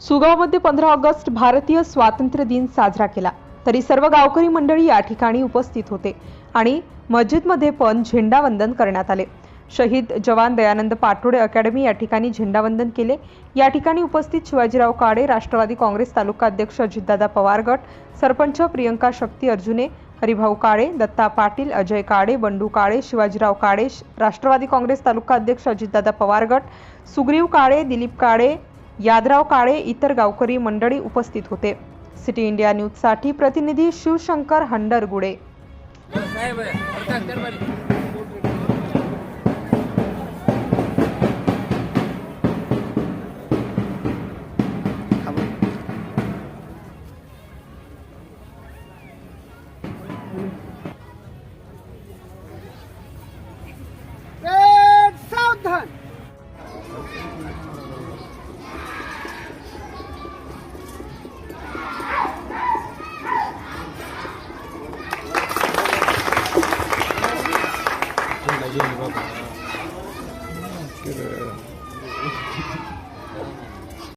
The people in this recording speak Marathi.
सुगावमध्ये पंधरा ऑगस्ट भारतीय स्वातंत्र्य दिन साजरा केला. तरी सर्व गावकरी मंडळी या ठिकाणी उपस्थित होते आणि मस्जिदमध्ये पण झेंडावंदन करण्यात आले. शहीद जवान दयानंद पाटोडे अकॅडमी या ठिकाणी झेंडावंदन केले. या ठिकाणी उपस्थित शिवाजीराव काळे राष्ट्रवादी काँग्रेस तालुका अध्यक्ष अजितदादा पवार गट सरपंच प्रियंका शक्ती अर्जुने हरिभाऊ काळे दत्ता पाटील अजय काळे बंडू काळे शिवाजीराव काळे राष्ट्रवादी काँग्रेस तालुका अध्यक्ष अजितदादा पवार गट सुग्रीव काळे दिलीप काळे यादराव काळे इतर गावकरी मंडळी उपस्थित होते. सिटी इंडिया न्यूजसाठी प्रतिनिधी शिवशंकर हंडरगुडे. सावधान. Güzel bak. Şöyle.